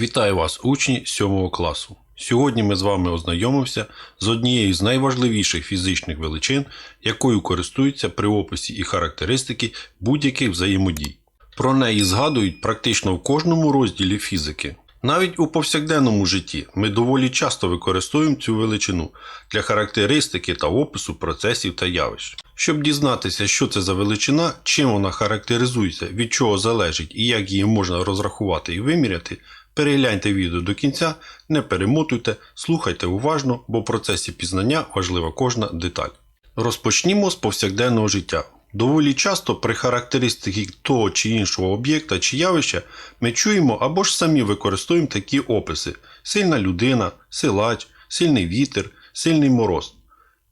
Вітаю вас, учні 7 класу. Сьогодні ми з вами ознайомимося з однією з найважливіших фізичних величин, якою користуються при описі і характеристики будь-яких взаємодій. Про неї згадують практично в кожному розділі фізики. Навіть у повсякденному житті ми доволі часто використовуємо цю величину для характеристики та опису процесів та явищ. Щоб дізнатися, що це за величина, чим вона характеризується, від чого залежить і як її можна розрахувати і виміряти, перегляньте відео до кінця, не перемотуйте, слухайте уважно, бо в процесі пізнання важлива кожна деталь. Розпочнімо з повсякденного життя. Доволі часто при характеристиці того чи іншого об'єкта чи явища ми чуємо або ж самі використовуємо такі описи: сильна людина, силач, сильний вітер, сильний мороз.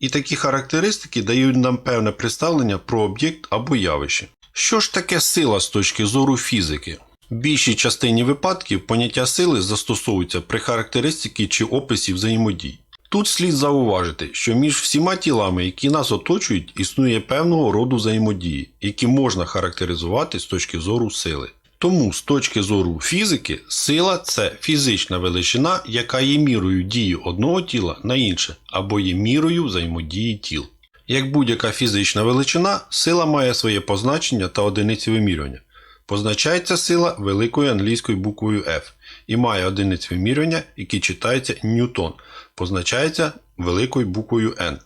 І такі характеристики дають нам певне представлення про об'єкт або явище. Що ж таке сила з точки зору фізики? В більшій частині випадків поняття сили застосовується при характеристиці чи описі взаємодій. Тут слід зауважити, що між всіма тілами, які нас оточують, існує певного роду взаємодії, які можна характеризувати з точки зору сили. Тому з точки зору фізики, сила це фізична величина, яка є мірою дії одного тіла на інше, або є мірою взаємодії тіл. Як будь-яка фізична величина, сила має своє позначення та одиниці вимірювання. Позначається сила великою англійською буквою F і має одиниць вимірювання, які читаються ньютон, позначається великою буквою N.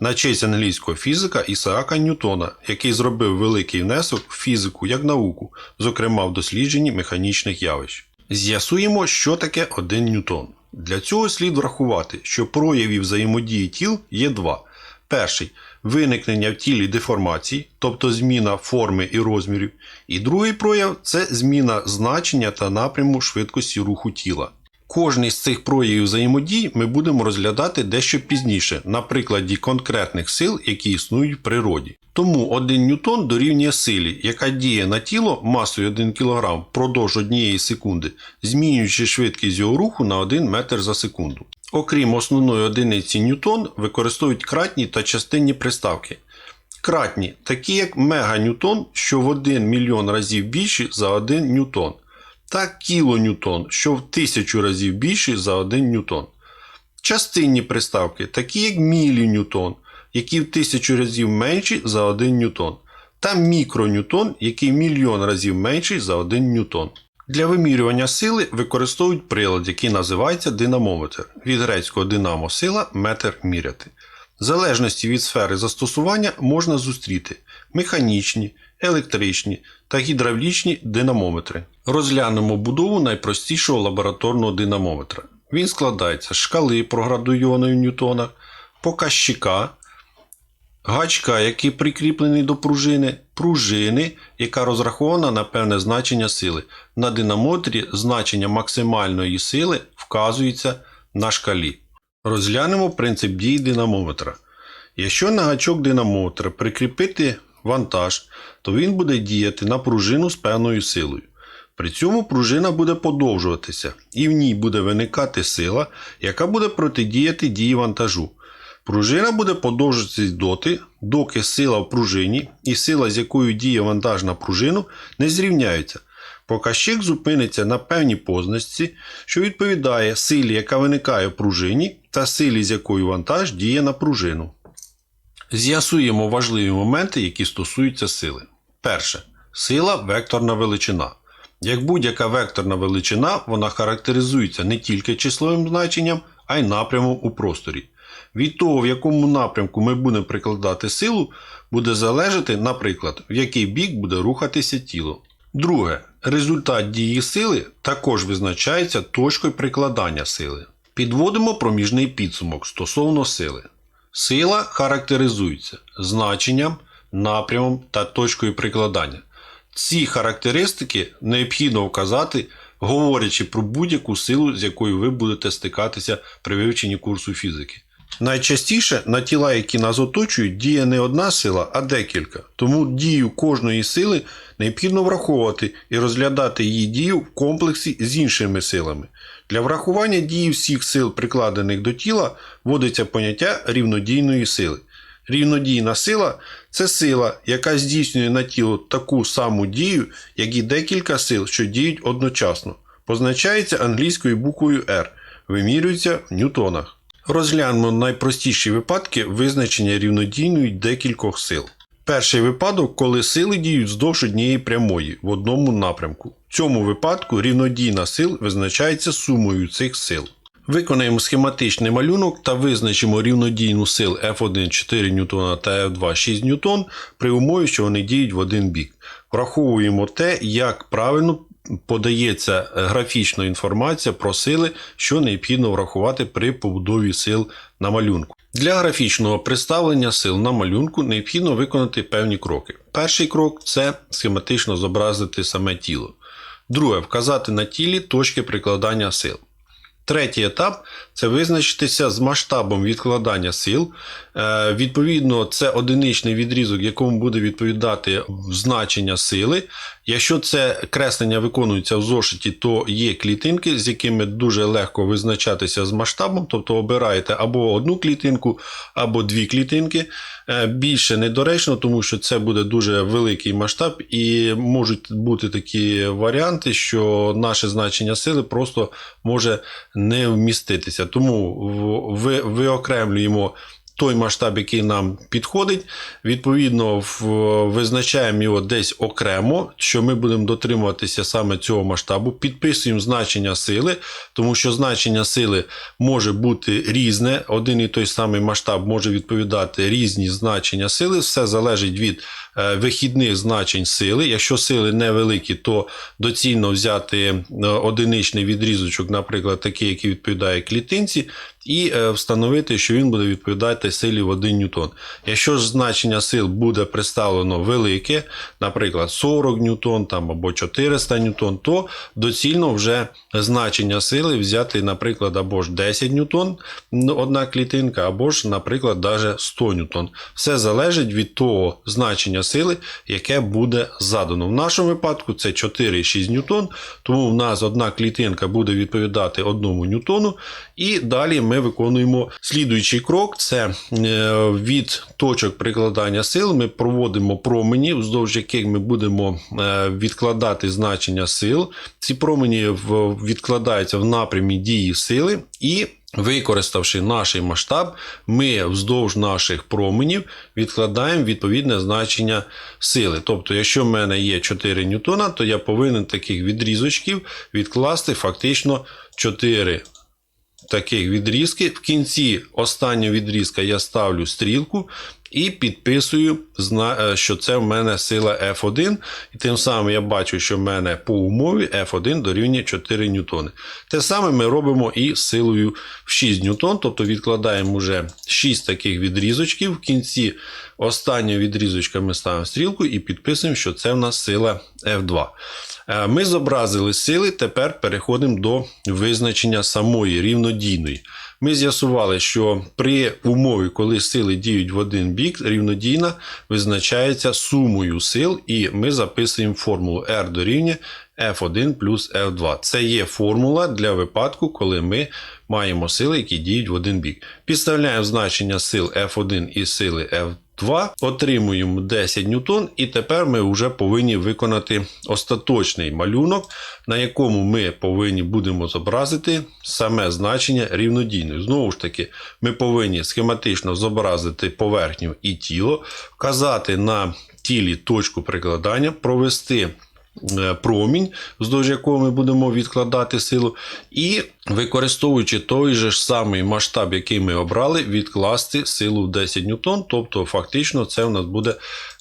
На честь англійського фізика Ісаака Ньютона, який зробив великий внесок в фізику як науку, зокрема в дослідженні механічних явищ. З'ясуємо, що таке 1 ньютон. Для цього слід врахувати, що проявів взаємодії тіл є два. Перший виникнення в тілі деформації, тобто зміна форми і розмірів. І другий прояв це зміна значення та напряму швидкості руху тіла. Кожний з цих проявів взаємодій ми будемо розглядати дещо пізніше, на прикладі конкретних сил, які існують в природі. Тому 1 ньютон дорівнює силі, яка діє на тіло масою 1 кг впродовж однієї секунди, змінюючи швидкість його руху на 1 метр за секунду. Окрім основної одиниці ньютон, використовують кратні та частинні приставки. Кратні, такі як меганьютон, що в 1 мільйон разів більші за 1 ньютон, та кілоньютон, що в тисячу разів більші за 1 ньютон. Частинні приставки, такі як міліньютон, які в тисячу разів менші за 1 ньютон, та мікроньютон, який мільйон разів менший за 1 ньютон. Для вимірювання сили використовують прилад, який називається динамометр. Від грецького динамо сила метр міряти. В залежності від сфери застосування можна зустріти механічні, електричні та гідравлічні динамометри. Розглянемо будову найпростішого лабораторного динамометра. Він складається з шкали проградуйованої в ньютонах, показчика, гачка, який прикріплений до пружини, пружини, яка розрахована на певне значення сили. На динамометрі значення максимальної сили вказується на шкалі. Розглянемо принцип дії динамометра. Якщо на гачок динамометра прикріпити вантаж, то він буде діяти на пружину з певною силою. При цьому пружина буде подовжуватися, і в ній буде виникати сила, яка буде протидіяти дії вантажу. Пружина буде подовжуватися доти, доки сила в пружині і сила, з якою діє вантаж на пружину, не зрівняються. Показчик зупиниться на певній позначці, що відповідає силі, яка виникає в пружині, та силі, з якою вантаж діє на пружину. З'ясуємо важливі моменти, які стосуються сили. Перше. Сила векторна величина. Як будь-яка векторна величина, вона характеризується не тільки числовим значенням, а й напрямом у просторі. Від того, в якому напрямку ми будемо прикладати силу, буде залежати, наприклад, в який бік буде рухатися тіло. Друге. Результат дії сили також визначається точкою прикладання сили. Підводимо проміжний підсумок стосовно сили. Сила характеризується значенням, напрямом та точкою прикладання. Ці характеристики необхідно вказати, говорячи про будь-яку силу, з якою ви будете стикатися при вивченні курсу фізики. Найчастіше на тіла, які нас оточують, діє не одна сила, а декілька. Тому дію кожної сили необхідно враховувати і розглядати її дію в комплексі з іншими силами. Для врахування дії всіх сил, прикладених до тіла, вводиться поняття рівнодійної сили. Рівнодійна сила це сила, яка здійснює на тіло таку саму дію, як і декілька сил, що діють одночасно. позначається англійською буквою R, вимірюється в ньютонах. Розглянемо найпростіші випадки визначення рівнодійної декількох сил. Перший випадок, коли сили діють вздовж однієї прямої в одному напрямку. В цьому випадку рівнодійна сил визначається сумою цих сил. Виконаємо схематичний малюнок та визначимо рівнодійну сил F1 4 ньютона та F2 6 ньютон при умові, що вони діють в один бік. Враховуємо те, як правильно подається графічна інформація про сили, що необхідно врахувати при побудові сил на малюнку. Для графічного представлення сил на малюнку необхідно виконати певні кроки. Перший крок це схематично зобразити саме тіло. Друге вказати на тілі точки прикладання сил. Третій етап це визначитися з масштабом відкладання сил. Е, Відповідно, це одиничний відрізок, якому буде відповідати значення сили. Якщо це креслення виконується в зошиті, то є клітинки, з якими дуже легко визначатися з масштабом, тобто обираєте або одну клітинку, або дві клітинки. Е, Більше недоречно, тому що це буде дуже великий масштаб, і можуть бути такі варіанти, що наше значення сили просто може не вміститися. Тому виокремлюємо той масштаб, який нам підходить. Відповідно, визначаємо його десь окремо, що ми будемо дотримуватися саме цього масштабу. Підписуємо значення сили, тому що значення сили може бути різне. Один і той самий масштаб може відповідати різні значення сили. Все залежить від вихідних значень сили. Якщо сили невеликі, то доцільно взяти е, одиничний відрізочок, наприклад, такий, який відповідає клітинці, і е, встановити, що він буде відповідати силі в 1 ньютон. Якщо ж значення сил буде представлено велике, наприклад, 40 ньютон там, або 400 ньютон, то доцільно вже значення сили взяти, наприклад, або ж 10 ньютон ну, одна клітинка, або ж, наприклад, даже 100 ньютон. Все залежить від того значення сили, яке буде задано. В нашому випадку це 4,6 ньютон, тому в нас одна клітинка буде відповідати 1 ньютону. І далі ми виконуємо слідуючий крок: це е, від точок прикладання сил ми проводимо промені, вздовж яких ми будемо е, відкладати значення сил. Ці промені відкладаються в напрямі дії сили і. Використавши наш масштаб, ми вздовж наших променів відкладаємо відповідне значення сили. Тобто, якщо в мене є 4 ньютона, то я повинен таких відрізочків відкласти фактично 4 таких відрізки. В кінці останнього відрізка я ставлю стрілку і підписую, е, що це в мене сила F1. І тим самим я бачу, що в мене по умові F1 дорівнює 4 ньютони. Те саме ми робимо і силою в 6 ньютон, тобто відкладаємо вже 6 таких відрізочків. В кінці останнього відрізочка ми ставимо стрілку і підписуємо, що це в нас сила F2. Е, Ми зобразили сили, тепер переходимо до визначення самої рівнодійної. Ми з'ясували, що при умові, коли сили діють в один бік, рівнодійна визначається сумою сил, і ми записуємо формулу R дорівнює F1 плюс F2. Це є формула для випадку, коли ми маємо сили, які діють в один бік. Підставляємо значення сил F1 і сили F2, отримуємо 10 ньютон, і тепер ми вже повинні виконати остаточний малюнок, на якому ми повинні будемо зобразити саме значення рівнодійної. Знову ж таки, ми повинні схематично зобразити поверхню і тіло, вказати на тілі точку прикладання, провести промінь, вздовж якого ми будемо відкладати силу, і використовуючи той же ж самий масштаб, який ми обрали, відкласти силу в 10 ньютон, тобто фактично це у нас буде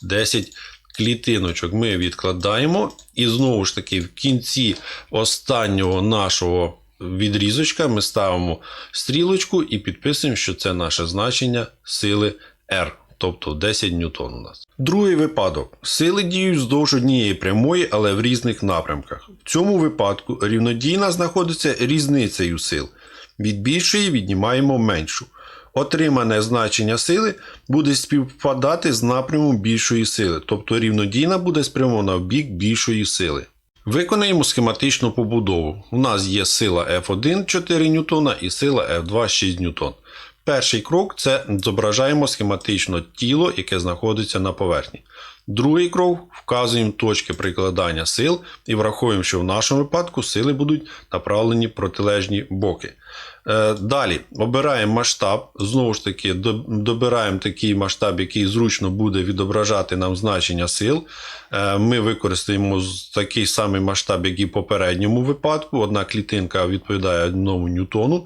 10 клітиночок. Ми відкладаємо, і знову ж таки, в кінці останнього нашого відрізочка ми ставимо стрілочку і підписуємо, що це наше значення сили R. Тобто 10 ньютон у нас. Другий випадок. Сили діють вздовж однієї прямої, але в різних напрямках. В цьому випадку рівнодійна знаходиться різницею сил. Від більшої віднімаємо меншу. Отримане значення сили буде співпадати з напрямом більшої сили, тобто рівнодійна буде спрямована в бік більшої сили. Виконаємо схематичну побудову. У нас є сила F1 4 ньютона і сила F2 6 ньютон. Перший крок це зображаємо схематично тіло, яке знаходиться на поверхні. Другий крок вказуємо точки прикладання сил і враховуємо, що в нашому випадку сили будуть направлені в протилежні боки. Е, Далі обираємо масштаб. Знову ж таки, добираємо такий масштаб, який зручно буде відображати нам значення сил. Е, Ми використаємо такий самий масштаб, як і в попередньому випадку. Одна клітинка відповідає 1 ньютону.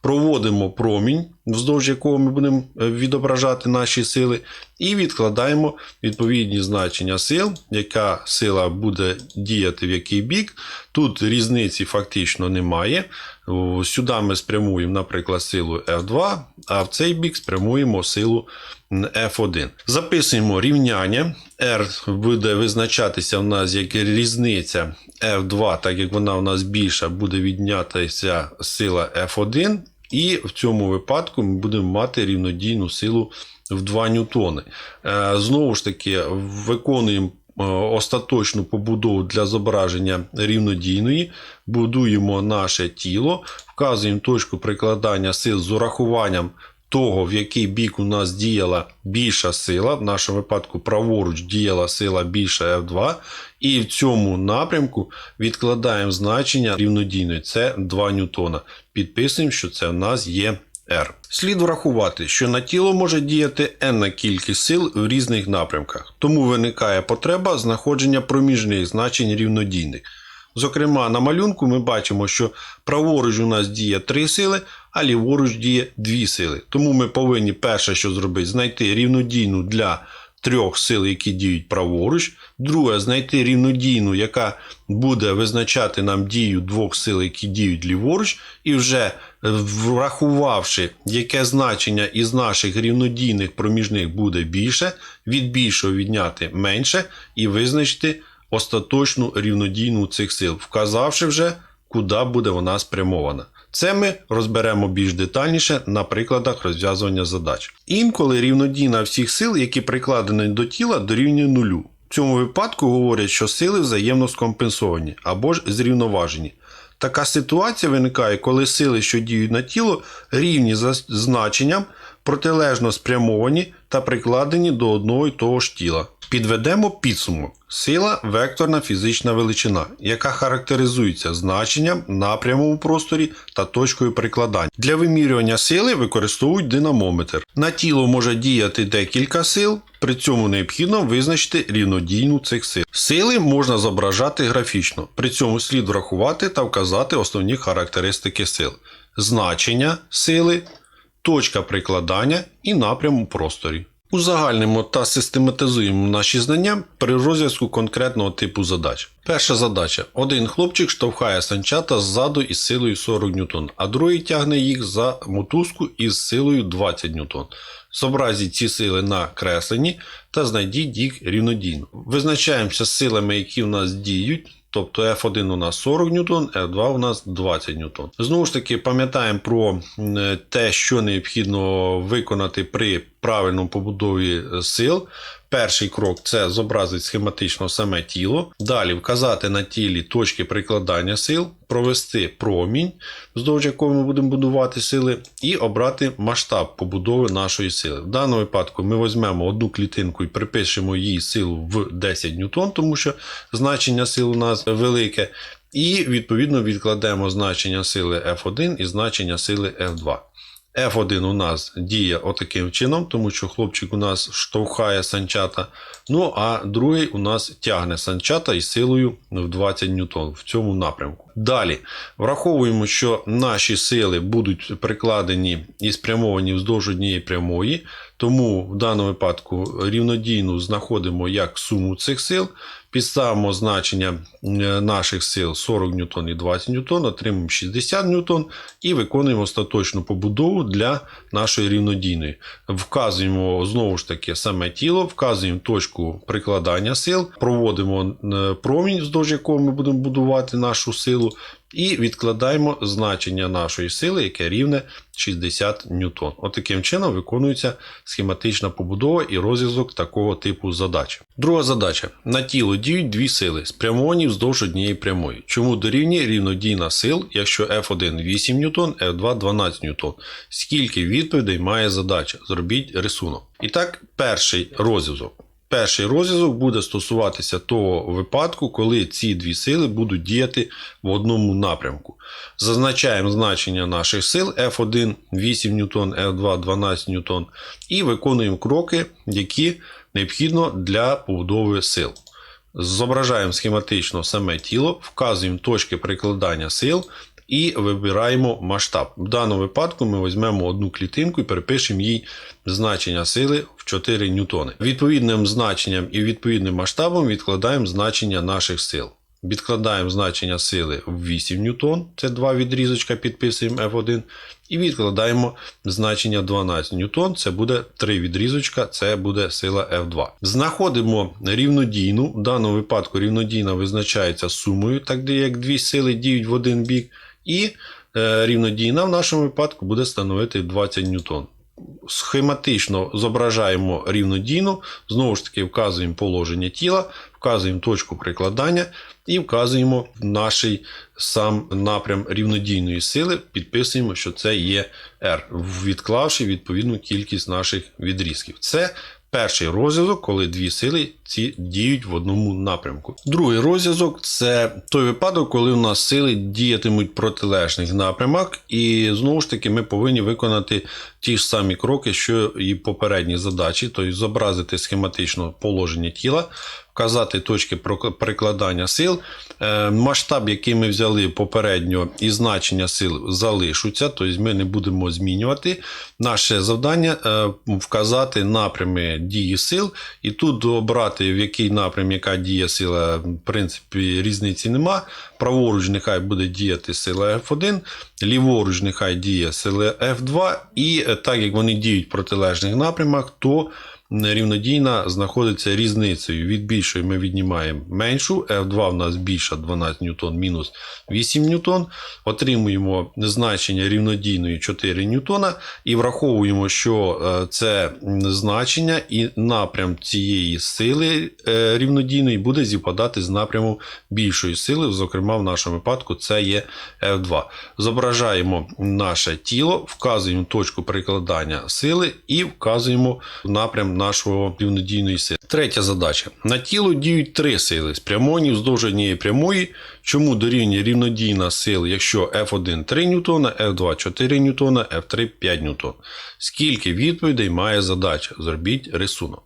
Проводимо промінь, вздовж якого ми будемо е, відображати наші сили, і відкладаємо відповідні значення сил, яка сила буде діяти в який бік. Тут різниці фактично немає. Сюди ми спрямуємо, наприклад, силу F2, а в цей бік спрямуємо силу F1. Записуємо рівняння. R буде визначатися в нас як різниця F2, так як вона у нас більша, буде віднятися сила F1. І в цьому випадку ми будемо мати рівнодійну силу в 2 ньютони. Е, Знову ж таки, виконуємо е, остаточну побудову для зображення рівнодійної, будуємо наше тіло, вказуємо точку прикладання сил з урахуванням того, в який бік у нас діяла більша сила, в нашому випадку праворуч діяла сила більша F2, і в цьому напрямку відкладаємо значення рівнодійної, це 2 ньютона. Підписуємо, що це в нас є R. Слід врахувати, що на тіло може діяти n кількість сил в різних напрямках, тому виникає потреба знаходження проміжних значень рівнодійних. Зокрема, на малюнку ми бачимо, що праворуч у нас діє 3 сили, а ліворуч діє 2 сили. Тому ми повинні перше, що зробити, знайти рівнодійну для трьох сил, які діють праворуч. Друге, знайти рівнодійну, яка буде визначати нам дію двох сил, які діють ліворуч, і вже е, врахувавши, яке значення із наших рівнодійних проміжних буде більше, від більшого відняти менше, і визначити остаточну рівнодійну цих сил, вказавши вже, куди буде вона спрямована. Це ми розберемо більш детальніше на прикладах розв'язування задач. Інколи рівнодійна всіх сил, які прикладені до тіла, дорівнює нулю. В цьому випадку говорять, що сили взаємно скомпенсовані або ж зрівноважені. Така ситуація виникає, коли сили, що діють на тіло, рівні за значенням, протилежно спрямовані та прикладені до одного й того ж тіла. Підведемо підсумок. Сила векторна фізична величина, яка характеризується значенням, напрямом у просторі та точкою прикладання. Для вимірювання сили використовують динамометр. На тіло може діяти декілька сил, при цьому необхідно визначити рівнодійну цих сил. Сили можна зображати графічно, при цьому слід врахувати та вказати основні характеристики сил: значення сили, точка прикладання і напрям у просторі. Узагальнимо та систематизуємо наші знання при розв'язку конкретного типу задач. Перша задача: один хлопчик штовхає санчата ззаду із силою 40 ньютон, а другий тягне їх за мотузку із силою 20 ньютон. Зобразіть ці сили на кресленні та знайдіть їх рівнодійно. Визначаємося з силами, які в нас діють. Тобто F1 у нас 40 ньютон, F2 у нас 20 ньютон. Знову ж таки, пам'ятаємо про те, що необхідно виконати при правильному побудові е, сил. Перший крок це зобразити схематично саме тіло. Далі вказати на тілі точки прикладання сил, провести промінь, вздовж якого ми будемо будувати сили, і обрати масштаб побудови нашої сили. В даному випадку ми візьмемо одну клітинку і припишемо її силу в 10 ньютон, тому що значення сил у нас велике. І відповідно відкладемо значення сили F1 і значення сили F2. F1 у нас діє отаким чином, тому що хлопчик у нас штовхає санчата. Ну а другий у нас тягне санчата із силою в 20 ньютон в цьому напрямку. Далі враховуємо, що наші сили будуть прикладені і спрямовані вздовж однієї прямої, тому в даному випадку рівнодійну знаходимо як суму цих сил. Підставимо значення е, наших сил 40 ньютон і 20 ньютон, отримуємо 60 ньютон і виконуємо остаточну побудову для нашої рівнодійної. Вказуємо знову ж таки саме тіло, вказуємо точку прикладання сил, проводимо е, промінь, вздовж якого ми будемо будувати нашу силу, і відкладаємо значення нашої сили, яке рівне 60 ньютон. Отаким чином виконується схематична побудова і розв'язок такого типу задач. Друга задача: на тіло діють дві сили, спрямовані вздовж однієї прямої. Чому дорівнює рівнодійна сил, якщо F1 8 ньютон, F2 12 ньютон? Скільки відповідей має задача? Зробіть рисунок. І так, перший розв'язок. Перший розв'язок буде стосуватися того випадку, коли ці дві сили будуть діяти в одному напрямку. Зазначаємо значення наших сил F1 8 ньютон, F2 12 ньютон і виконуємо кроки, які необхідно для побудови сил. Зображаємо схематично саме тіло, вказуємо точки прикладання сил і вибираємо масштаб. В даному випадку ми візьмемо одну клітинку і перепишемо їй значення сили в 4 ньютони. Відповідним значенням і відповідним масштабом відкладаємо значення наших сил. Відкладаємо значення сили в 8 ньютон, це два відрізочка, підписуємо F1. І відкладаємо значення 12 ньютон, це буде 3 відрізочка, це буде сила F2. Знаходимо рівнодійну, в даному випадку рівнодійна визначається сумою, так де як дві сили діють в один бік. І е, рівнодійна в нашому випадку буде становити 20 ньютон. Схематично зображаємо рівнодійну, знову ж таки вказуємо положення тіла, вказуємо точку прикладання і вказуємо наш сам напрям рівнодійної сили, підписуємо, що це є R, відклавши відповідну кількість наших відрізків. Це перший розв'язок, коли дві сили ці діють в одному напрямку. Другий розв'язок це той випадок, коли у нас сили діятимуть в протилежних напрямах, і знову ж таки ми повинні виконати ті ж самі кроки, що і попередні задачі, тобто зобразити схематично положення тіла. Вказати точки прикладання сил. Е, Масштаб, який ми взяли попередньо, і значення сил залишаться, тобто ми не будемо змінювати. Наше завдання е, вказати напрями дії сил, і тут обрати, в який напрям яка діє сила, в принципі, різниці нема. Праворуч нехай буде діяти сила F1, ліворуч нехай діє сила F2, і е, так як вони діють в протилежних напрямах, то рівнодійна знаходиться різницею. Від більшої ми віднімаємо меншу, F2 в нас більша 12 ньютон мінус 8 ньютон. Отримуємо значення рівнодійної 4 ньютона і враховуємо, що е, це значення і напрям цієї сили е, рівнодійної буде зіпадати з напряму більшої сили. Зокрема, в нашому випадку це є F2. Зображаємо наше тіло, вказуємо точку прикладання сили і вказуємо напрям нашого півнодійної сили. Третя задача. На тіло діють три сили спрямовані вздовж однієї прямої, чому дорівнює рівнодійна сила, якщо F1 3 Н, F2 4 Н, F3 5 Н. Скільки відповідей має задача? Зробіть рисунок.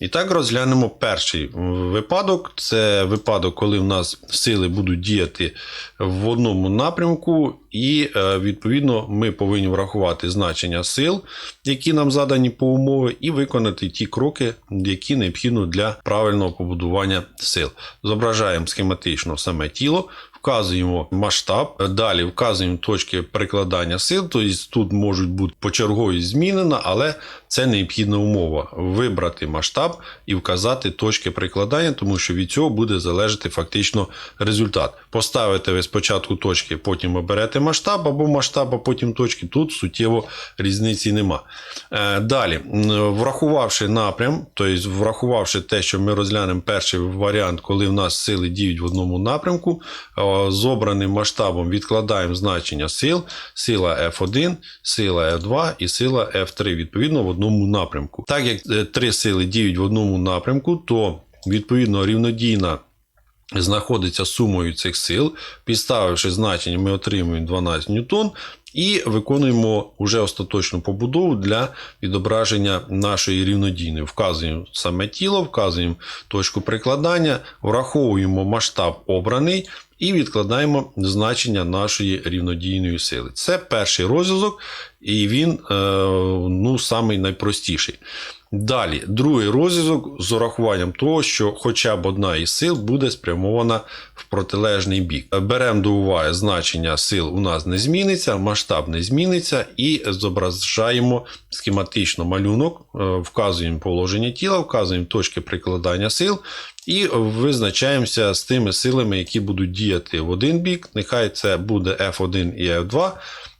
І так розглянемо перший випадок. Це випадок, коли в нас сили будуть діяти в одному напрямку, і е, відповідно ми повинні врахувати значення сил, які нам задані по умови, і виконати ті кроки, які необхідно для правильного побудування сил. Зображаємо схематично саме тіло. Вказуємо масштаб, далі вказуємо точки прикладання сил, тобто тут можуть бути почергові змінена, але це необхідна умова. Вибрати масштаб і вказати точки прикладання, тому що від цього буде залежати фактично результат. Поставите ви спочатку точки, потім оберете масштаб або масштаб, а потім точки. Тут суттєво різниці нема. Е, Далі, врахувавши напрям, тобто врахувавши те, що ми розглянемо перший варіант, коли в нас сили діють в одному напрямку, з обраним масштабом відкладаємо значення сил, сила F1, сила F2 і сила F3, відповідно, в одному напрямку. Так як три сили діють в одному напрямку, то відповідно рівнодійна. Знаходиться сумою цих сил, підставивши значення, ми отримуємо 12 ньютон і виконуємо вже остаточну побудову для відображення нашої рівнодійної. Вказуємо саме тіло, вказуємо точку прикладання, враховуємо масштаб обраний і відкладаємо значення нашої рівнодійної сили. Це перший розв'язок, і він е, ну, самий найпростіший. Далі, другий розв'язок з урахуванням того, що хоча б одна із сил буде спрямована в протилежний бік. Беремо до уваги значення сил у нас не зміниться, масштаб не зміниться, і зображаємо схематично малюнок, е, вказуємо положення тіла, вказуємо точки прикладання сил І визначаємося з тими силами, які будуть діяти в один бік. Нехай це буде F1 і F2,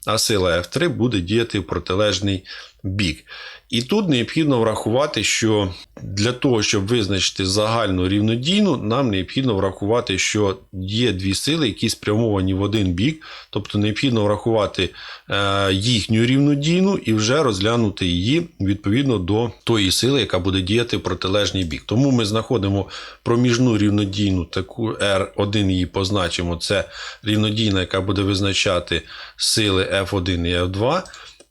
а сила F3 буде діяти в протилежний бік. І тут необхідно врахувати, що для того, щоб визначити загальну рівнодійну, нам необхідно врахувати, що є дві сили, які спрямовані в один бік, тобто необхідно врахувати е, їхню рівнодійну і вже розглянути її відповідно до тої сили, яка буде діяти в протилежний бік. Тому ми знаходимо проміжну рівнодійну, таку R1 її позначимо. Це рівнодійна, яка буде визначати сили F1 і F2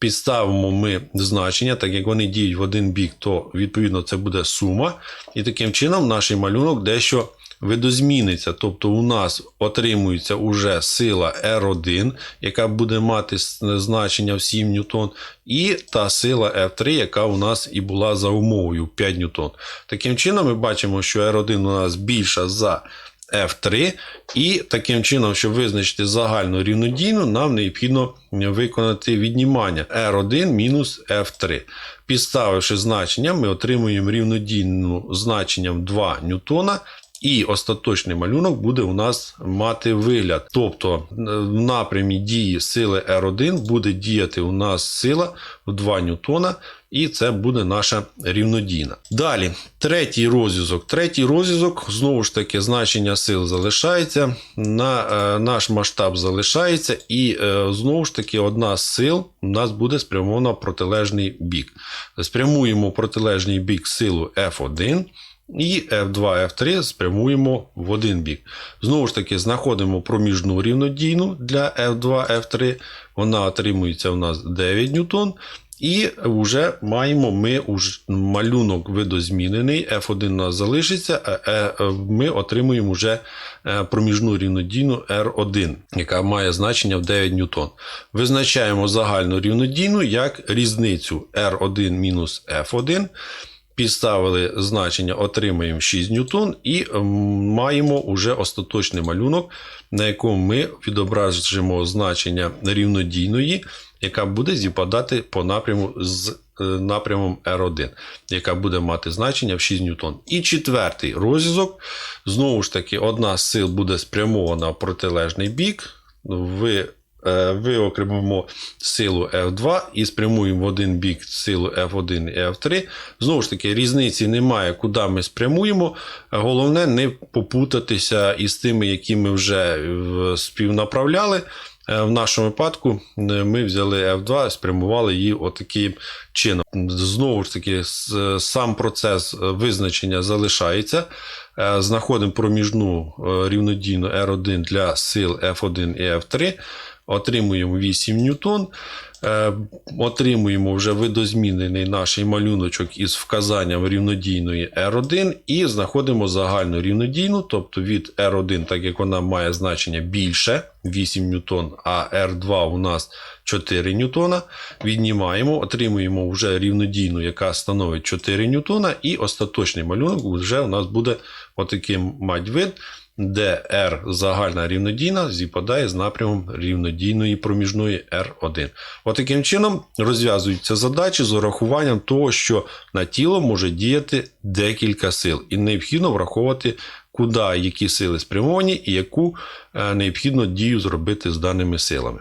підставимо ми значення, так як вони діють в один бік, то відповідно це буде сума. І таким чином наш малюнок дещо видозміниться. Тобто у нас отримується уже сила R1, яка буде мати значення в 7 ньютон, і та сила F3, яка у нас і була за умовою 5 ньютон. Таким чином, ми бачимо, що R1 у нас більша за F3, і таким чином, щоб визначити загальну рівнодійну, нам необхідно виконати віднімання R1 мінус F3. Підставивши значення, ми отримуємо рівнодійну значенням 2 ньютона. І остаточний малюнок буде у нас мати вигляд. Тобто в напрямі дії сили R1 буде діяти у нас сила в 2 ньютона, і це буде наша рівнодійна. Далі, третій розв'язок. Третій розв'язок, знову ж таки, значення сил залишається, на, е, наш масштаб залишається, і е, знову ж таки, одна з сил у нас буде спрямована в протилежний бік. Спрямуємо протилежний бік силу F1. І F2, F3 спрямуємо в один бік. Знову ж таки, знаходимо проміжну рівнодійну для F2, F3. Вона отримується у нас 9 ньютон. І вже маємо ми уже малюнок видозмінений. F1 у нас залишиться, а ми отримуємо вже проміжну рівнодійну R1, яка має значення в 9 ньютон. Визначаємо загальну рівнодійну як різницю R1 мінус F1. Підставили значення, отримаємо 6 ньютон і маємо вже остаточний малюнок, на якому ми відображимо значення рівнодійної, яка буде зіпадати по напряму з напрямом R1, яка буде мати значення в 6 ньютон. І четвертий розв'язок. Знову ж таки, одна з сил буде спрямована в протилежний бік. Ви виокремимо силу F2 і спрямуємо в один бік силу F1 і F3. Знову ж таки, різниці немає, куди ми спрямуємо. Головне не попутатися із тими, які ми вже співнаправляли. В нашому випадку ми взяли F2 і спрямували її отаким чином. Знову ж таки, сам процес визначення залишається. Знаходимо проміжну рівнодійну R1 для сил F1 і F3 отримуємо 8 ньютон, е, отримуємо вже видозмінений наш малюночок із вказанням рівнодійної R1 і знаходимо загальну рівнодійну, тобто від R1, так як вона має значення більше 8 ньютон, а R2 у нас 4 ньютона. Віднімаємо, отримуємо вже рівнодійну, яка становить 4 ньютона, і остаточний малюнок вже у нас буде отаким мать вид де R загальна рівнодійна зіпадає з напрямом рівнодійної проміжної R1. Отаким чином розв'язуються задачі з урахуванням того, що на тіло може діяти декілька сил, і необхідно враховувати, куди які сили спрямовані і яку е, необхідно дію зробити з даними силами.